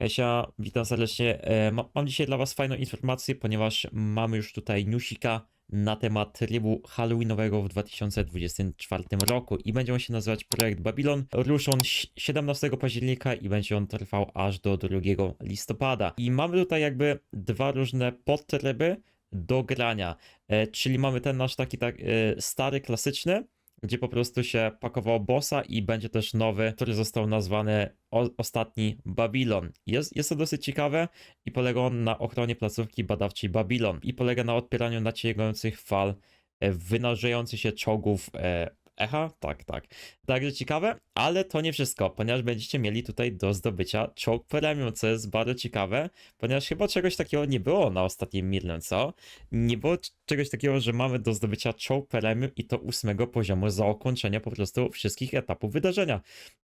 Hesia, witam serdecznie. E, ma, mam dzisiaj dla Was fajną informację, ponieważ mamy już tutaj newsika na temat trybu Halloweenowego w 2024 roku i będzie on się nazywać Projekt Babylon. Ruszy on si- 17 października i będzie on trwał aż do 2 listopada. I mamy tutaj jakby dwa różne podtryby do grania, e, czyli mamy ten nasz taki tak e, stary, klasyczny, gdzie po prostu się pakowało bossa i będzie też nowy, który został nazwany o, Ostatni Babilon. Jest, jest to dosyć ciekawe i polega on na ochronie placówki badawczej Babilon i polega na odpieraniu nacierających fal e, wynarzających się czołgów e, echa. Tak, tak. Także ciekawe, ale to nie wszystko, ponieważ będziecie mieli tutaj do zdobycia czołg premium, co jest bardzo ciekawe, ponieważ chyba czegoś takiego nie było na ostatnim Mirnem, co? Nie było czegoś takiego, że mamy do zdobycia czołg premium i to ósmego poziomu za ukończenie po prostu wszystkich etapów wydarzenia.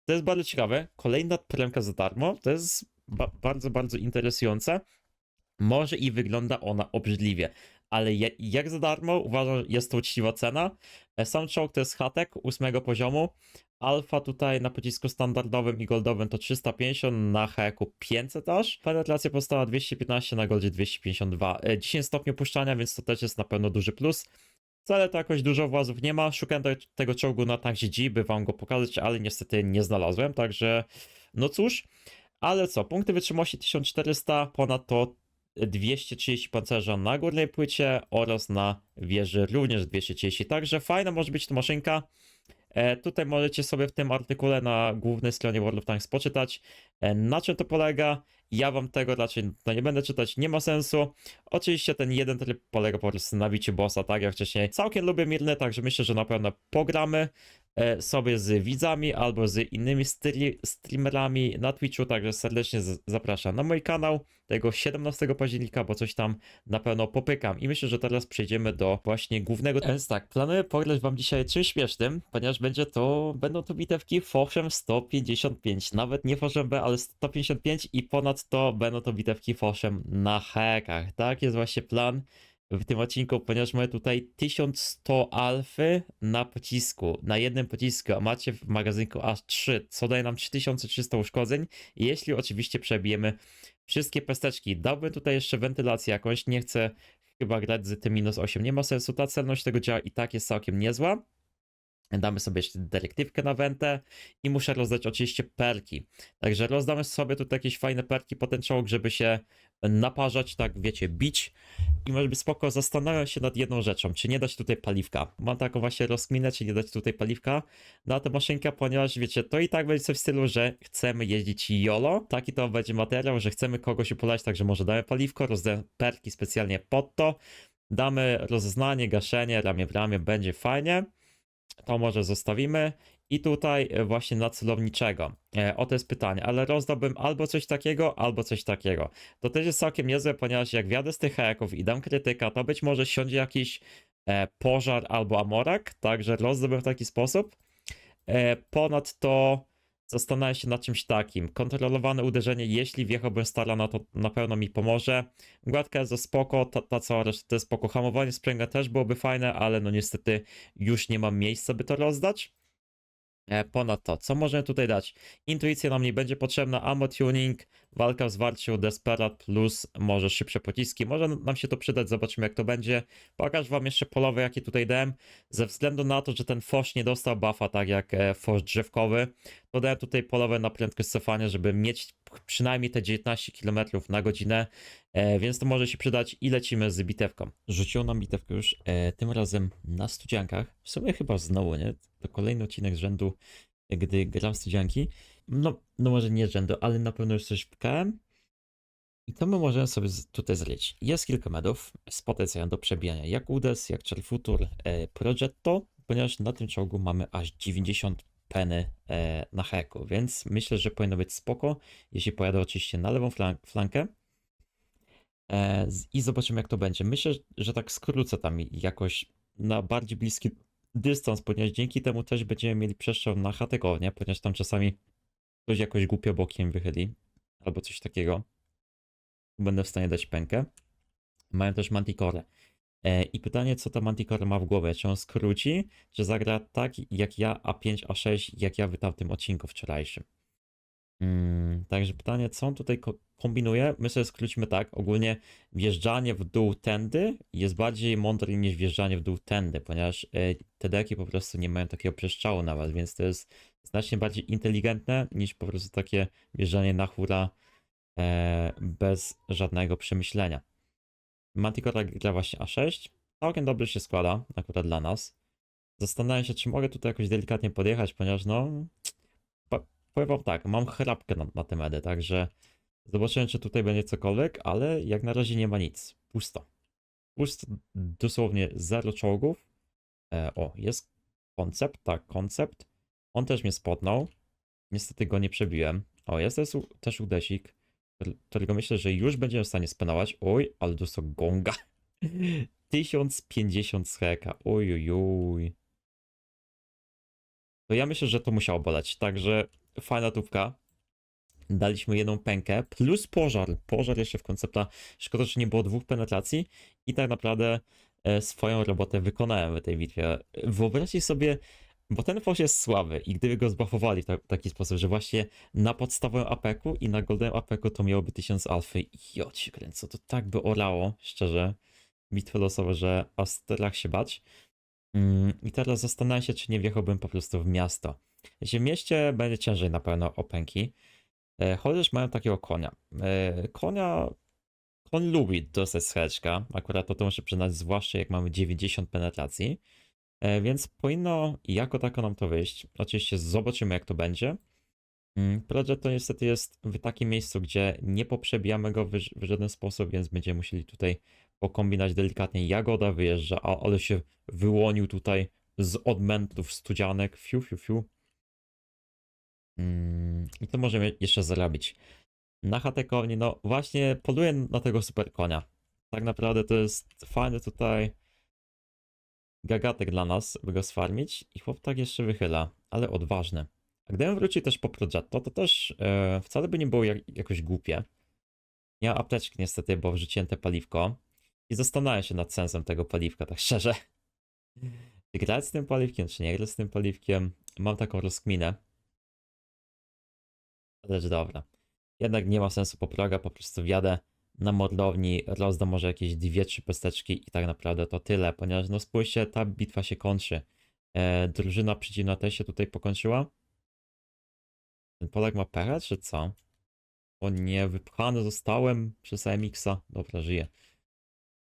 To jest bardzo ciekawe. Kolejna premka za darmo, to jest ba- bardzo, bardzo interesujące. Może i wygląda ona obrzydliwie, ale jak za darmo uważam, jest to uczciwa cena. E, Sam czołg to jest hatek ósmego poziomu. Alfa tutaj na pocisku standardowym i goldowym to 350, na heku 500 aż. Penetracja pozostała 215, na goldzie 252. E, 10 stopni opuszczania, więc to też jest na pewno duży plus. Wcale to jakoś dużo włazów nie ma. Szukałem te- tego czołgu na Tank GG, by wam go pokazać, ale niestety nie znalazłem, także no cóż. Ale co, punkty wytrzymałości 1400, ponadto 230 pancerza na górnej płycie oraz na wieży również 230. Także fajna może być to maszynka. E, tutaj możecie sobie w tym artykule na głównej stronie World of Tanks poczytać, e, na czym to polega. Ja wam tego raczej nie będę czytać, nie ma sensu. Oczywiście ten jeden tryb polega po prostu na biciu bossa, tak jak wcześniej. Całkiem lubię Mirny, także myślę, że na pewno pogramy sobie z widzami albo z innymi streamerami na Twitchu, także serdecznie zapraszam na mój kanał tego 17 października, bo coś tam na pewno popykam. I myślę, że teraz przejdziemy do właśnie głównego. Więc tak, planuję pograć wam dzisiaj czymś śmiesznym, ponieważ będzie to, będą to bitewki Foszem 155, nawet nie Foszem B, ale 155 i ponadto będą to bitewki Foszem na hekach. Tak jest właśnie plan w tym odcinku, ponieważ mamy tutaj 1100 alfy na pocisku, na jednym pocisku, a macie w magazynku aż 3, co daje nam 3300 uszkodzeń, jeśli oczywiście przebijemy wszystkie pesteczki. Dałbym tutaj jeszcze wentylację jakąś, nie chcę chyba grać z tym minus 8, nie ma sensu, ta celność tego działa i tak jest całkiem niezła. Damy sobie jeszcze dyrektywkę na wentę i muszę rozdać oczywiście perki. Także rozdamy sobie tutaj jakieś fajne perki po ten czołg, żeby się naparzać, tak wiecie, bić. I może być spoko, zastanawiam się nad jedną rzeczą, czy nie dać tutaj paliwka. Mam taką właśnie rozkminę, czy nie dać tutaj paliwka na tę maszynkę, ponieważ wiecie, to i tak będzie coś w stylu, że chcemy jeździć YOLO. Taki to będzie materiał, że chcemy kogoś upolać, także może damy paliwko, rozdamy perki specjalnie pod to. Damy rozeznanie, gaszenie, ramię w ramię, będzie fajnie. To może zostawimy. I tutaj e, właśnie na celowniczego. E, o to jest pytanie, ale rozdałbym albo coś takiego, albo coś takiego. To też jest całkiem niezłe, ponieważ jak wjadę z tych heków i dam krytyka, to być może siądzie jakiś e, pożar albo amorak, także rozdałbym w taki sposób. Ponadto zastanawiam się nad czymś takim. Kontrolowane uderzenie, jeśli wjechałbym Starlana, to na pewno mi pomoże. Gładka jest spoko, ta, ta cała reszta to jest spoko. Hamowanie sprzęgła też byłoby fajne, ale no niestety już nie mam miejsca, by to rozdać. E, Ponadto, co możemy tutaj dać? Intuicja nam nie będzie potrzebna, ammo tuning, walka w zwarciu, desperat plus może szybsze pociski. Może nam się to przydać, zobaczymy jak to będzie. Pokaż wam jeszcze polowe, jakie tutaj dałem. Ze względu na to, że ten fosz nie dostał buffa, tak jak e, fosz drzewkowy, to dałem tutaj polowe na prędkość cofania, żeby mieć przynajmniej te 19 km na godzinę, e, więc to może się przydać i lecimy z bitewką. Rzuciło nam bitewkę już, e, tym razem na studziankach. W sumie chyba znowu, nie? To kolejny odcinek z rzędu, gdy gram studzianki. No, no może nie rzędu, ale na pewno już coś wykałem. I to my możemy sobie tutaj zleć. Jest kilka medów z potencjałem do przebijania, jak Udes, jak Czerfutur, e, Progetto, ponieważ na tym czołgu mamy aż 90 peny e, na heku, więc myślę, że powinno być spoko, jeśli pojadę oczywiście na lewą flan- flankę. E, I zobaczymy, jak to będzie. Myślę, że tak skrócę tam jakoś na bardziej bliski dystans, ponieważ dzięki temu też będziemy mieli przestrzał na chategownię, ponieważ tam czasami ktoś jakoś głupio bokiem wychyli, albo coś takiego. Będę w stanie dać pękę. Mają też Manticore. E, I pytanie, co ta Manticore ma w głowie? Czy on skróci, czy zagra tak jak ja A5, A6, jak ja w tamtym odcinku wczorajszym? Mm, także pytanie, co on tutaj ko- kombinuje? My sobie skróćmy tak, ogólnie wjeżdżanie w dół tędy jest bardziej mądre niż wjeżdżanie w dół tędy, ponieważ e, te deki po prostu nie mają takiego przeszczału nawet, więc to jest znacznie bardziej inteligentne niż po prostu takie wjeżdżanie na hura e, bez żadnego przemyślenia. Manticora gra właśnie A6, całkiem dobrze się składa, akurat dla nas. Zastanawiam się, czy mogę tutaj jakoś delikatnie podjechać, ponieważ no, powiem wam tak, mam chrapkę na, na tym edy, także zobaczymy, czy tutaj będzie cokolwiek, ale jak na razie nie ma nic. Pusto. Pusto, dosłownie zero czołgów. E, o, jest koncept, tak, koncept. On też mnie spotnął. Niestety go nie przebiłem. O, jest też, też udesik, którego myślę, że już będziemy w stanie spenować. Oj, ale dostał gonga. 1050 z heka. Oj. To ja myślę, że to musiało boleć. Także fajna tówka. Daliśmy jedną pękę, plus pożar. Pożar jeszcze w koncepta. Szkoda, że nie było dwóch penetracji. I tak naprawdę e, swoją robotę wykonałem w tej bitwie. Wyobraźcie sobie, bo ten fosz jest słaby i gdyby go zbafowali w ta- taki sposób, że właśnie na podstawowym apeku i na golden apeku to miałoby 1000 alfy. Jo, ci kręcę, to tak by orało, szczerze. Bitwy losowe, że aż strach się bać. Mm, I teraz zastanawiam się, czy nie wjechałbym po prostu w miasto. Jeśli w mieście będzie ciężej na pewno o pęki. E, Chociaż mają takiego konia. E, Konia. Koń lubi dostać scheczka. Akurat to, to muszę przyznać, zwłaszcza jak mamy 90 penetracji. E, Więc powinno jako tako nam to wyjść. Oczywiście zobaczymy, jak to będzie. Mm, Project to niestety jest w takim miejscu, gdzie nie poprzebijamy go w, żaden sposób, więc będziemy musieli tutaj pokombinać delikatnie. Jagoda wyjeżdża, a, ale się wyłonił tutaj z odmętów studzianek. Fiu, fiu, fiu. Mm, I to możemy jeszcze zarobić. Na hatekowni, no właśnie poluję na tego super konia. Tak naprawdę to jest fajny tutaj gagatek dla nas, by go sfarmić i chłop tak jeszcze wychyla, ale odważny. A gdybym wrócił też po Progetto, to też e, wcale by nie było jak, jakoś głupie. Ja apteczki niestety, bo wrzuciłem te paliwko i zastanawiam się nad sensem tego paliwka, tak szczerze. Czy grać z tym paliwkiem, czy nie grać z tym paliwkiem? Mam taką rozkminę. Lecz dobra. Jednak nie ma sensu popraga, po prostu wjadę na mordowni, rozdam może jakieś dwie, trzy pesteczki i tak naprawdę to tyle, ponieważ no spójrzcie, ta bitwa się kończy. E, drużyna przeciwna też się tutaj pokończyła. Ten Polak ma pecha, czy co? O nie, wypchany zostałem przez MX-a. Dobra, żyję.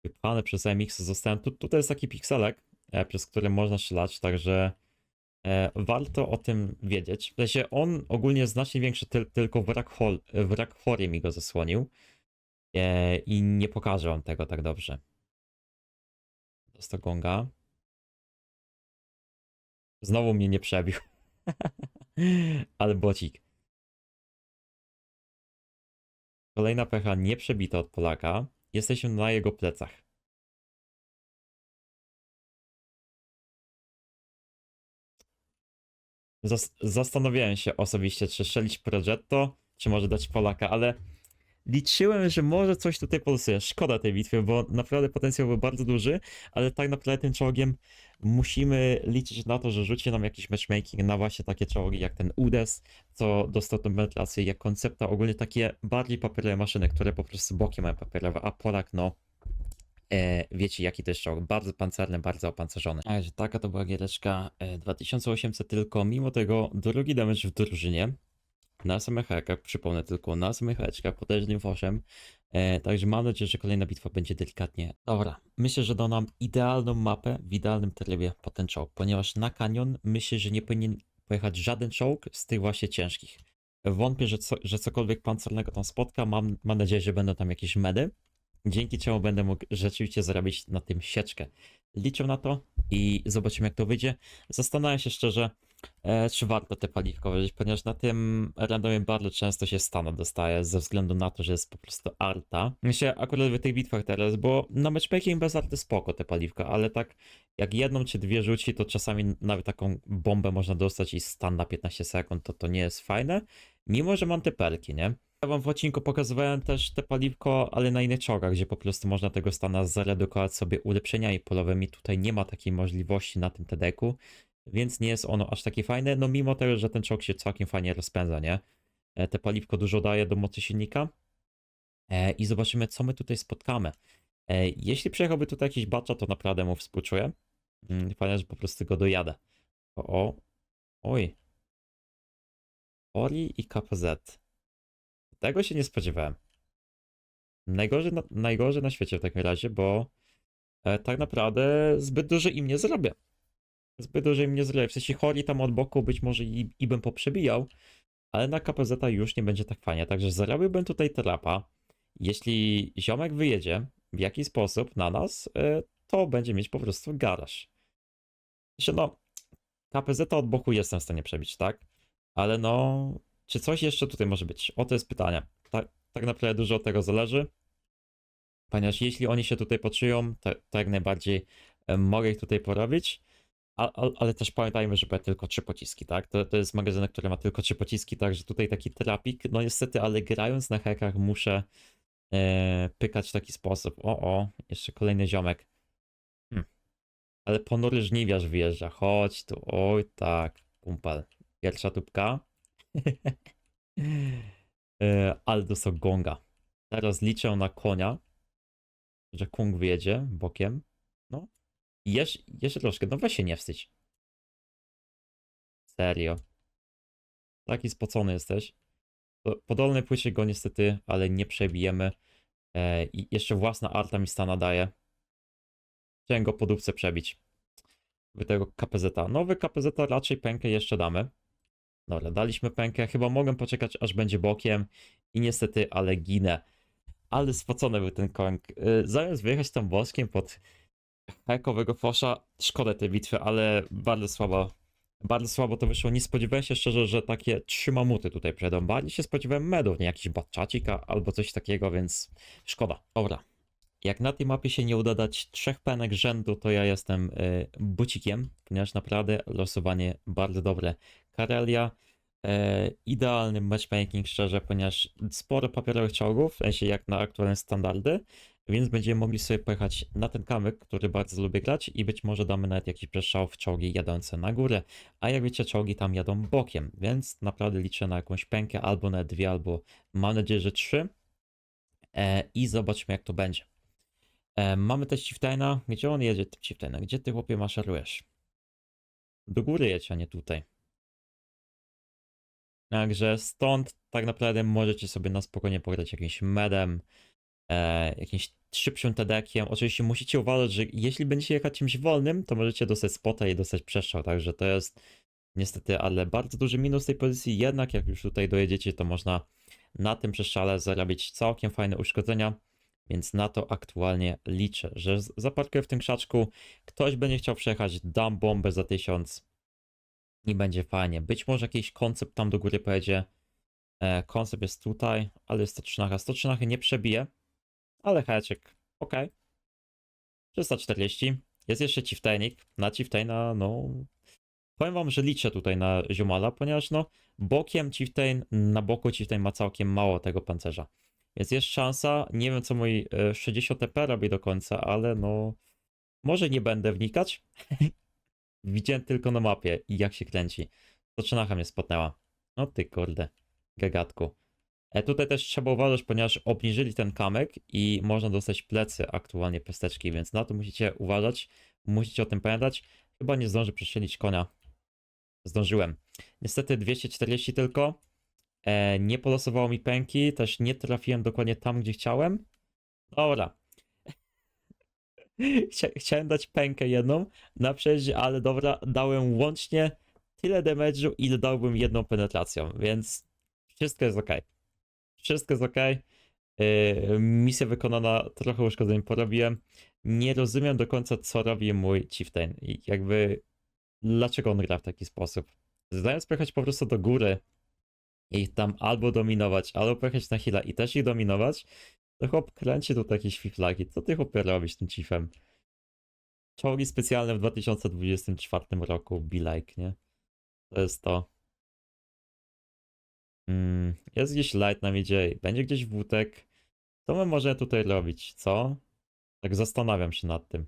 Wypchany przez MX-a zostałem. Tu, tutaj jest taki pikselek, e, przez który można strzelać, także e, warto o tym wiedzieć. W sensie on ogólnie jest znacznie większy, tyl, tylko wrak, hol, wrak chory mi go zasłonił. E, I nie pokażę wam tego tak dobrze. Dostał gonga. Znowu mnie nie przebił. Ale bocik. Kolejna pecha nie przebita od Polaka. Jesteśmy na jego plecach. Zas zastanawiałem się osobiście, czy strzelić Progetto, czy może dać Polaka, ale liczyłem, że może coś tutaj polsuje. Szkoda tej bitwy, bo naprawdę potencjał był bardzo duży, ale tak naprawdę tym czołgiem musimy liczyć na to, że rzuci nam jakiś matchmaking na właśnie takie czołgi jak ten UDES, co dostał tę penetrację, jak koncepta, ogólnie takie bardziej papierowe maszyny, które po prostu boki mają papierowe, a Polak no E, wiecie jaki to jest czołg, bardzo pancerny, bardzo opancerzony. A taka to była giereczka e, 2800 tylko, mimo tego drugi damage w drużynie, na samych przypomnę tylko, na samych potężnym foszem, e, także mam nadzieję, że kolejna bitwa będzie delikatnie. Dobra, myślę, że da nam idealną mapę w idealnym trybie po ten czołg, ponieważ na kanion myślę, że nie powinien pojechać żaden czołg z tych właśnie ciężkich. Wątpię, że, co, że cokolwiek pancernego tam spotka, mam, mam nadzieję, że będą tam jakieś medy, dzięki czemu będę mógł rzeczywiście zarobić na tym sieczkę. Liczę na to i zobaczymy jak to wyjdzie. Zastanawiam się szczerze, e, czy warto te paliwko włożyć, ponieważ na tym randomie bardzo często się stano dostaje ze względu na to, że jest po prostu arta. Myślę akurat w tych bitwach teraz, bo na matchmaking bez arty spoko te paliwka, ale tak jak jedną czy dwie rzuci, to czasami nawet taką bombę można dostać i stan na 15 sekund, to to nie jest fajne, mimo że mam te perki, nie? Ja wam w odcinku pokazywałem też te paliwko, ale na innych czołgach, gdzie po prostu można tego stana zaredukować sobie ulepszeniami polowymi. Tutaj nie ma takiej możliwości na tym TD-ku, więc nie jest ono aż takie fajne, no mimo tego, że ten czołg się całkiem fajnie rozpędza, nie? E, te paliwko dużo daje do mocy silnika. E, I zobaczymy, co my tutaj spotkamy. E, Jeśli przejechałby tutaj jakiś bacza, to naprawdę mu współczuję. Mm, Fajnie, że po prostu go dojadę. O, o. Oj. Ori i KPZ. Tego się nie spodziewałem. Najgorzej na, najgorzej na świecie w takim razie, bo tak naprawdę zbyt dużo im nie zrobię. Zbyt dużo im nie zrobię. W sensie tam od boku być może i, i bym poprzebijał, ale na KPZ już nie będzie tak fajnie. Także zarobiłbym tutaj trapa. Jeśli ziomek wyjedzie w jakiś sposób na nas, e, to będzie mieć po prostu garaż. Znaczy no, KPZ od boku jestem w stanie przebić, tak? Ale no, czy coś jeszcze tutaj może być? O to jest pytanie. Tak, tak naprawdę dużo od tego zależy. Ponieważ jeśli oni się tutaj poczują, to, to jak najbardziej e, mogę ich tutaj porobić. Ale też pamiętajmy, że będzie tylko trzy pociski, tak? To, to jest magazynek, który ma tylko trzy pociski, także tutaj taki trapik. No niestety, ale grając na hekach muszę e, pykać w taki sposób. O, o, jeszcze kolejny ziomek. Hm. Ale ponury żniwiarz wyjeżdża. Chodź tu, oj tak, kumpel. Pierwsza tubka. e, Gonga. Teraz liczę na konia, że Kung wyjedzie bokiem. Jesz, jeszcze troszkę, no weź się nie wstydź. Serio. Taki spocony jesteś. Po, po dolnej płycie go niestety, ale nie przebijemy. E, I jeszcze własna arta mi stana daje. Chciałem go po dupce przebić. Wy tego KPZ. Nowy KPZ raczej pękę jeszcze damy. Dobra, daliśmy pękę. Chyba mogę poczekać, aż będzie bokiem. I niestety, ale ginę. Ale spocony był ten koń. Y, Zamiast wyjechać tam boskiem pod hekowego fosza, szkoda tej bitwy, ale bardzo słabo. Bardzo słabo to wyszło. Nie spodziewałem się szczerze, że takie trzy mamuty tutaj przejdą. Bardziej się spodziewałem medów, nie jakiś batczacik a- albo coś takiego, więc szkoda. Dobra. Jak na tej mapie się nie uda dać trzech penek rzędu, to ja jestem y, bucikiem, ponieważ naprawdę losowanie bardzo dobre. Karelia, e, idealny matchmaking szczerze, ponieważ sporo papierowych czołgów, w sensie jak na aktualne standardy, więc będziemy mogli sobie pojechać na ten kamyk, który bardzo lubię grać i być może damy nawet jakiś przestrzał w czołgi jadące na górę, a jak wiecie czołgi tam jadą bokiem, więc naprawdę liczę na jakąś pękę albo na dwie, albo mam nadzieję, że trzy e, i zobaczmy jak to będzie. E, mamy też Chieftaina. Gdzie on jedzie, Chieftaina? Gdzie ty chłopie maszerujesz? Do góry jedź, a nie tutaj. Także stąd tak naprawdę możecie sobie na spokojnie pograć jakimś medem, e, jakimś szybszym tedekiem. Oczywiście musicie uważać, że jeśli będziecie jechać czymś wolnym, to możecie dostać spota i dostać przestrzał, także to jest niestety, ale bardzo duży minus tej pozycji, jednak jak już tutaj dojedziecie, to można na tym przestrzale zarabiać całkiem fajne uszkodzenia, więc na to aktualnie liczę, że zaparkuję w tym krzaczku, ktoś będzie chciał przejechać, dam bombę za 1000 i będzie fajnie. Być może jakiś koncept tam do góry pojedzie. E, koncept jest tutaj, ale jest 113. 113 nie przebije, ale heczek, ok. 340. Jest jeszcze Chieftainik. Na Chieftaina, no... Powiem wam, że liczę tutaj na Ziomala, ponieważ no, bokiem Chieftain, na boku Chieftain ma całkiem mało tego pancerza. Więc jest szansa, nie wiem co mój e, 60 TP robi do końca, ale no... Może nie będę wnikać. Widziałem tylko na mapie jak się kręci. To trzynacha mnie spotnęła. No ty kurde, gagatku. E, tutaj też trzeba uważać, ponieważ obniżyli ten kamyk i można dostać plecy aktualnie pesteczki, więc na to musicie uważać. Musicie o tym pamiętać. Chyba nie zdążę przestrzelić konia. Zdążyłem. Niestety 240 tylko. E, nie polosowało mi pęki, też nie trafiłem dokładnie tam, gdzie chciałem. Dobra. Chcia, chciałem dać pękę jedną na przejeździe, ale dobra, dałem łącznie tyle damage'u, ile dałbym jedną penetracją, więc wszystko jest ok. Wszystko jest ok. Yy, misja wykonana, trochę uszkodzeń porobiłem. Nie rozumiem do końca, co robi mój chieftain i jakby dlaczego on gra w taki sposób. Zamiast pojechać po prostu do góry i tam albo dominować, albo pojechać na heal'a i też ich dominować, to chłop kręci tu jakieś fiflagi. Co ty chłopie robisz tym chiefem? Czołgi specjalne w 2024 roku, be like, nie? To jest to. Mm, jest gdzieś light na midzie, będzie gdzieś wódek. Co my możemy tutaj robić, co? Tak zastanawiam się nad tym.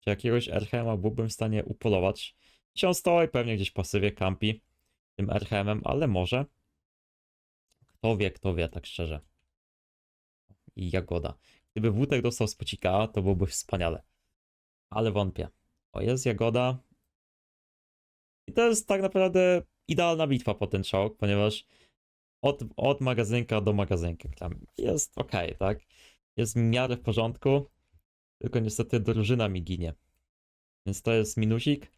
Czy jakiegoś Erhema byłbym w stanie upolować? On stoi pewnie gdzieś pasywie, campi. tym RHM-em, ale może. Kto wie, kto wie, tak szczerze. I Jagoda. Gdyby Wutek dostał spocika, to byłoby wspaniale. Ale wątpię. O, jest Jagoda. I to jest tak naprawdę idealna bitwa po ten czołg, ponieważ od, od magazynka do magazynka tam jest ok, tak? Jest w miarę w porządku, tylko niestety drużyna mi ginie. Więc to jest minusik.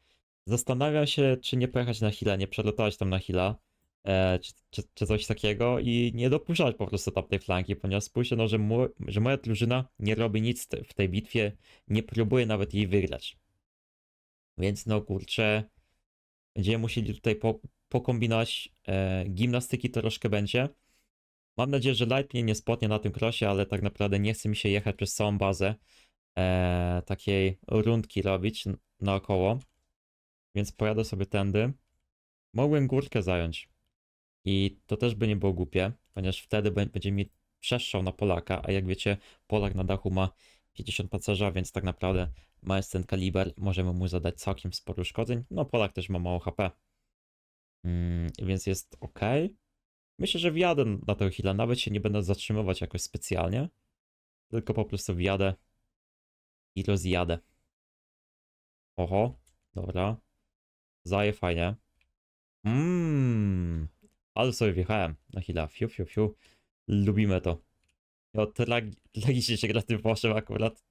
Zastanawiam się, czy nie pojechać na Hila, nie przelotować tam na Hila, e, czy, czy, czy coś takiego i nie dopuszczać po prostu tam tej flanki, ponieważ spójrzcie, no, że, mu, że moja drużyna nie robi nic w tej bitwie, nie próbuje nawet jej wygrać. Więc no kurczę, będziemy musieli tutaj po, pokombinować. E, gimnastyki troszkę będzie. Mam nadzieję, że Light mnie nie spotnie na tym krosie, ale tak naprawdę nie chce mi się jechać przez całą bazę. E, takiej rundki robić naokoło. Więc pojadę sobie tędy. Mogłem górkę zająć. I to też by nie było głupie, ponieważ wtedy bę- będzie mi przestrzał na Polaka, a jak wiecie, Polak na dachu ma 50 pancerza, więc tak naprawdę mając ten kaliber, możemy mu zadać całkiem sporo uszkodzeń. No, Polak też ma mało HP. Mm, więc jest ok. Myślę, że wjadę na tego heala, nawet się nie będę zatrzymywać jakoś specjalnie, tylko po prostu wjadę i rozjadę. Oho, dobra. Zaje fajnie. Mmm, ale sobie wjechałem na heala. Fiu, fiu, fiu. Lubimy to. No, tragi- tragicznie się gra tym Włoszem akurat.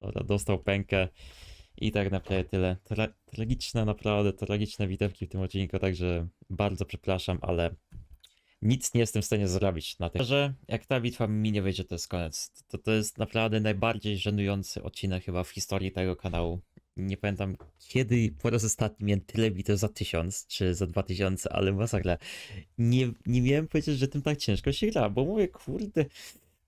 Dobra, dostał pękę. I tak naprawdę tyle. Tra tragiczne, naprawdę tragiczne bitewki w tym odcinku, także bardzo przepraszam, ale nic nie jestem w stanie zrobić na tym. Że jak ta bitwa mi nie wyjdzie, to jest koniec. To, to jest naprawdę najbardziej żenujący odcinek chyba w historii tego kanału. Nie pamiętam kiedy po raz ostatni miałem tyle bitew za 1000 czy za 2000, ale masakra. Nie, nie miałem powiedzieć, że tym tak ciężko się gra, bo mówię, kurde,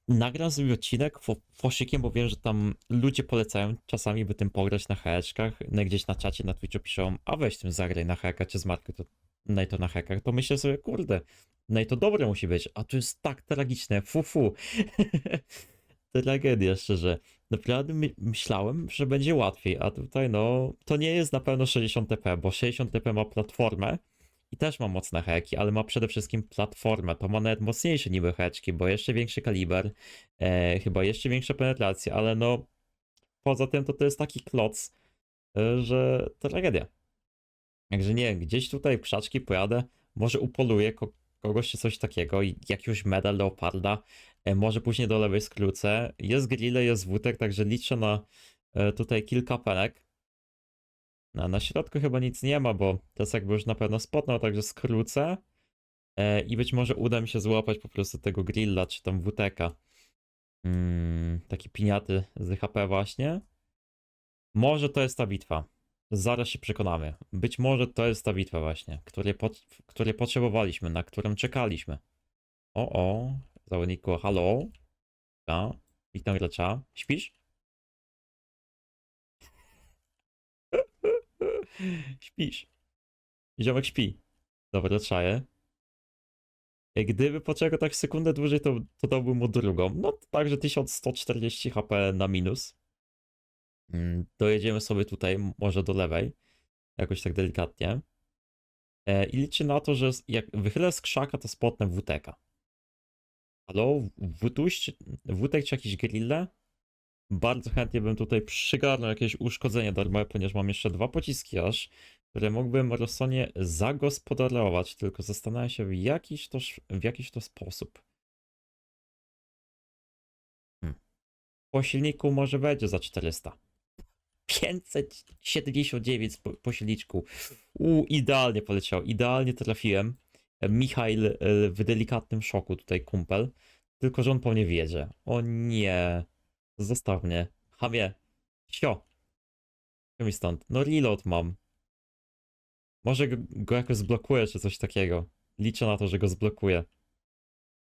nagram sobie odcinek fo- foszykiem, bo wiem, że tam ludzie polecają czasami, by tym pograć na heczkach, no, gdzieś na czacie, na Twitchu piszą, a weź tym zagraj na heka, czy z Marky, to no to na hekach, to myślę sobie, kurde, no i to dobre musi być, a to jest tak tragiczne, fu fu. Tragedia, szczerze. Naprawdę my, myślałem, że będzie łatwiej, a tutaj no, to nie jest na pewno 60 TP, bo 60 TP ma platformę, i też ma mocne heki, ale ma przede wszystkim platformę. To ma nawet mocniejsze niby heczki, bo jeszcze większy kaliber, e, chyba jeszcze większa penetracja, ale no poza tym to to jest taki kloc, e, że to tragedia. Także nie gdzieś tutaj w krzaczki pojadę, może upoluję ko kogoś czy coś takiego, i jakiegoś medal leoparda, e, może później do lewej skrócę. Jest grille, jest wódek, także liczę na e, tutaj kilka penek. No, na środku chyba nic nie ma, bo to jest jakby już na pewno spotnął, także skrócę. E, I być może uda mi się złapać po prostu tego grilla, czy tam WTK. Mm, takie piniaty z HP właśnie. Może to jest ta bitwa. Zaraz się przekonamy. Być może to jest ta bitwa właśnie, której potrzebowaliśmy, na którą czekaliśmy. O, o, zawodniku, halo. Ja, witam gracza. Śpisz? Śpisz. Ziomek śpi. Dobra, czaję. E, Gdyby poczekał tak sekundę dłużej, to, to dałbym mu drugą. No także 1140 HP na minus. Mm, Dojedziemy sobie tutaj, może do lewej. Jakoś tak delikatnie. E, I liczę na to, że jak wychylę z krzaka, to spotnę WTK. Halo? Wutuś? Wutek czy jakieś grille? Bardzo chętnie bym tutaj przygarnął jakieś uszkodzenie darmowe, ponieważ mam jeszcze dwa pociski aż, które mógłbym rozsądnie zagospodarować, tylko zastanawiam się w jakiś to, w jakiś to sposób. Hmm. Po silniku może będzie za 400. 579 po, po silniczku. U, idealnie poleciał, idealnie trafiłem. Michail e, w delikatnym szoku tutaj kumpel, tylko że on po mnie wiedzie. O nie. Zostaw mnie. Hamie. Sio. Chodź mi stąd. No reload mam. Może go, jakoś zblokuję, czy coś takiego. Liczę na to, że go zblokuję.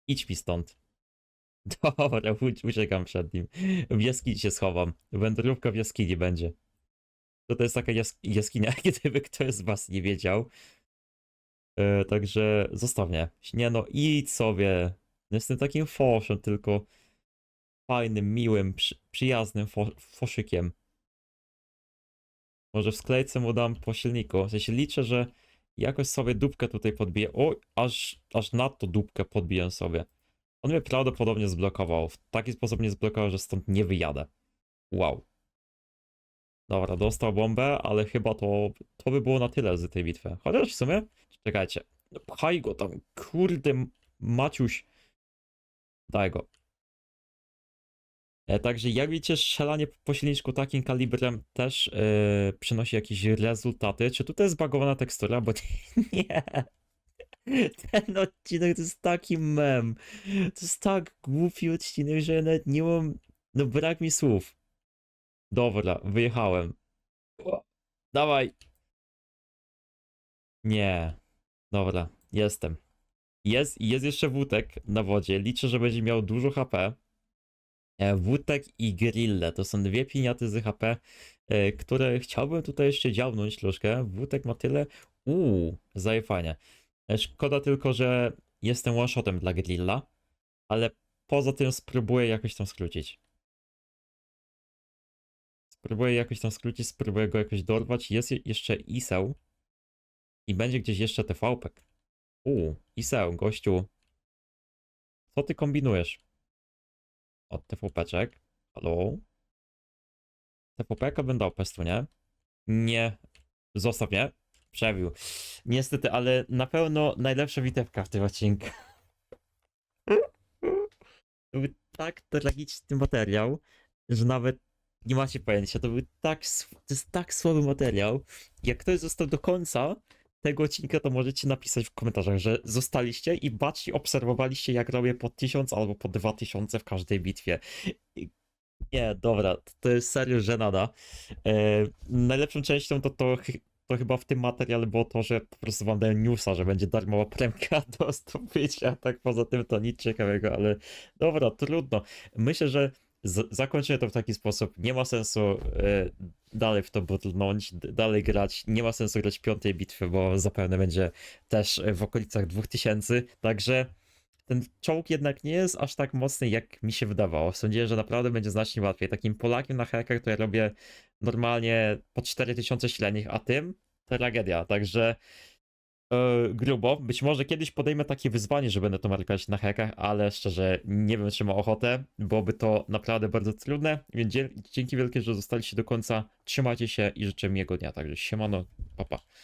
Idź mi stąd. Dobra, ucie- uciekam przed nim. W jaskini się schowam. Wędrówka w jaskini będzie. To to jest taka jas jaskinia, gdyby ktoś z was nie wiedział. E, także zostaw mnie. Nie no, idź sobie. Jestem takim foszem, tylko fajnym, miłym, przy, przyjaznym fo foszykiem. Może w sklejce mu dam po silniku. W sensie liczę, że Jakoś sobie dupkę tutaj podbiję. O, aż, aż nadto dupkę podbiję sobie. On mnie prawdopodobnie zblokował. W taki sposób mnie zblokował, że stąd nie wyjadę. Wow. Dobra, dostał bombę, ale chyba to, to by było na tyle z tej bitwy. Chociaż w sumie, czekajcie. No, Pchaj go tam, kurde, Maciuś. Daj go. E, także jak widzicie, strzelanie po silniczku takim kalibrem też e, przynosi jakieś rezultaty. Czy tutaj jest zbagowana tekstura? Bo nie. Ten odcinek to jest taki mem. To jest tak głupi odcinek, że nawet nie mam. No brak mi słów. Dobra, wyjechałem. Dawaj. Nie. Dobra, jestem. Jest, jest jeszcze Wutek na wodzie. Liczę, że będzie miał dużo HP. E, Wutek i Grille to są dwie piniaty z HP, e, które chciałbym tutaj jeszcze działnąć troszkę. Wutek ma tyle. Uuu, zaje fajnie. E, Szkoda tylko, że jestem one-shotem dla Grilla, ale poza tym spróbuję jakoś tam skrócić. Spróbuję jakoś tam skrócić, spróbuję go jakoś dorwać. Jest je- jeszcze Iseł i będzie gdzieś jeszcze TVP. Uuu, Iseł, gościu. Co ty kombinujesz? Od TVP-czek. Halo? TVP-ka będę dał pestu, nie? Nie. Zostaw mnie. Przebił. Niestety, ale na pewno najlepsza witewka w tym odcinku. To był tak tragiczny materiał, że nawet nie macie pojęcia. To był tak, to jest tak słaby materiał. Jak ktoś został do końca tego odcinka, to możecie napisać w komentarzach, że zostaliście i bacznie obserwowaliście, jak robię po 1000 albo po 2000 w każdej bitwie. Nie, dobra, to jest serio żenada. E, najlepszą częścią to, to, to chyba w tym materiale było to, że po prostu wam dałem newsa, że będzie darmowa premka do zdobycia, tak poza tym to nic ciekawego, ale dobra, trudno. Myślę, że z- zakończymy to w taki sposób. Nie ma sensu e, dalej w to brnąć, dalej grać. Nie ma sensu grać piątej bitwy, bo zapewne będzie też e, w okolicach 2000. Także ten czołg jednak nie jest aż tak mocny, jak mi się wydawało. Sądziłem, że naprawdę będzie znacznie łatwiej. Takim Polakiem na hackach to ja robię normalnie po 4000 średnich, a tym tragedia. Także grubo. Być może kiedyś podejmę takie wyzwanie, że będę to markować na hackach, ale szczerze nie wiem, czy mam ochotę. Byłoby to naprawdę bardzo trudne, więc dzięki wielkie, że zostaliście do końca. Trzymajcie się i życzę miłego dnia. Także siemano, papa.